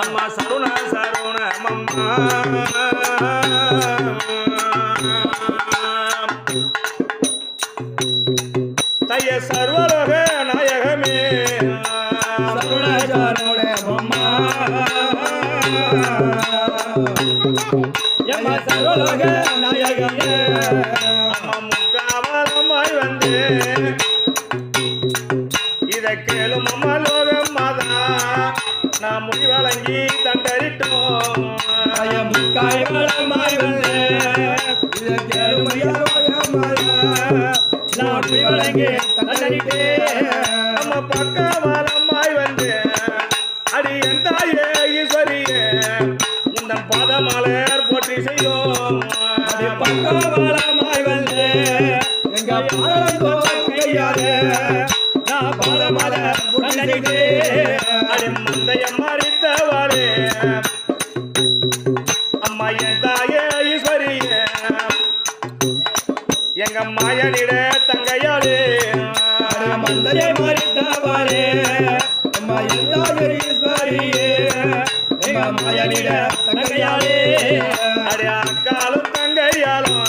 அம்மா சருண சருண மம்மா தைய சர்வலோக நாயகமே. சருண சருண மம்மா எம்ம சர்வலோக நாயகமே. அம்மா முக்காவலமாய் வந்து இத கேளும் அம்மா நான் முடி வழங்கி தண்டரிட்டோம் முக்காய் வளமாய் நான் வழங்கி நம்ம பக்கவாலமாய் வந்து அடி என் தாயே ஈஸ்வரியே இந்த பாதமலர் போற்றி செய்தோம். பக்கவாளமாய் வந்து எங்க பாதத்தோ கையாலே நான் தந்தனிட்டே அடி முந்தைய மறித்தவாளே அம்மா என் தாயே ஈஸ்வரியே. எங்க மாயனிட தங்கையாளே. மந்தரை மறித்தவாரே. அம்மா எல்லாரும் ஈஸ்வரியே. எங்க மாயனிட தங்கையாளே. அடி அக்காலும் தங்கையாலும்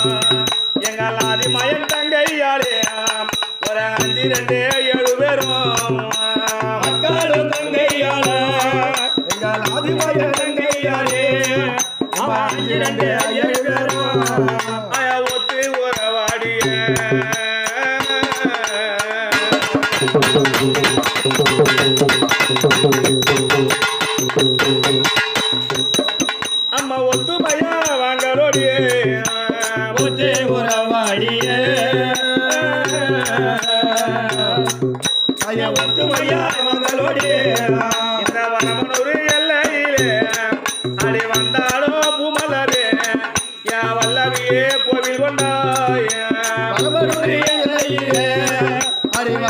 எங்கள் ஆதிமயன் தங்கையாளே. ஒரு அஞ்சு ரெண்டு ஏழு பேரும். அம்மா ஒத்துமையா வாங்களோடியே ஒத்தே உறவாடியே. ஐயா ஒத்துமையா மகளோடியே இந்த வரமனூர் எல்லையிலே அடி வந்தாலும் பூமலரே. என் வல்லவியே கோவில் கொண்டாய. பரமனுடைய இலையிலே அடி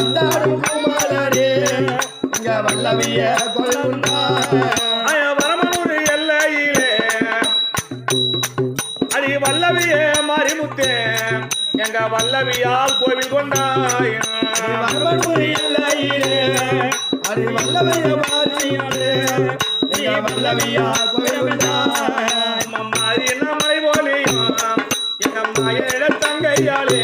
வந்தாடும் பூமாலரே இங்க வல்லவிய கொள்ளுண்டா வரமனூர் எல்லையிலே. அடி வல்லவியே மாரிமுத்தே எங்க வல்லவியால் கோவில் கொண்டாய. பரமனுடைய இலையிலே அடி வல்லவிய இங்க வல்லவியா கொள்ளுண்டா மாறி நம்மை போலியும் எங்க மாயிட தங்கையாலே.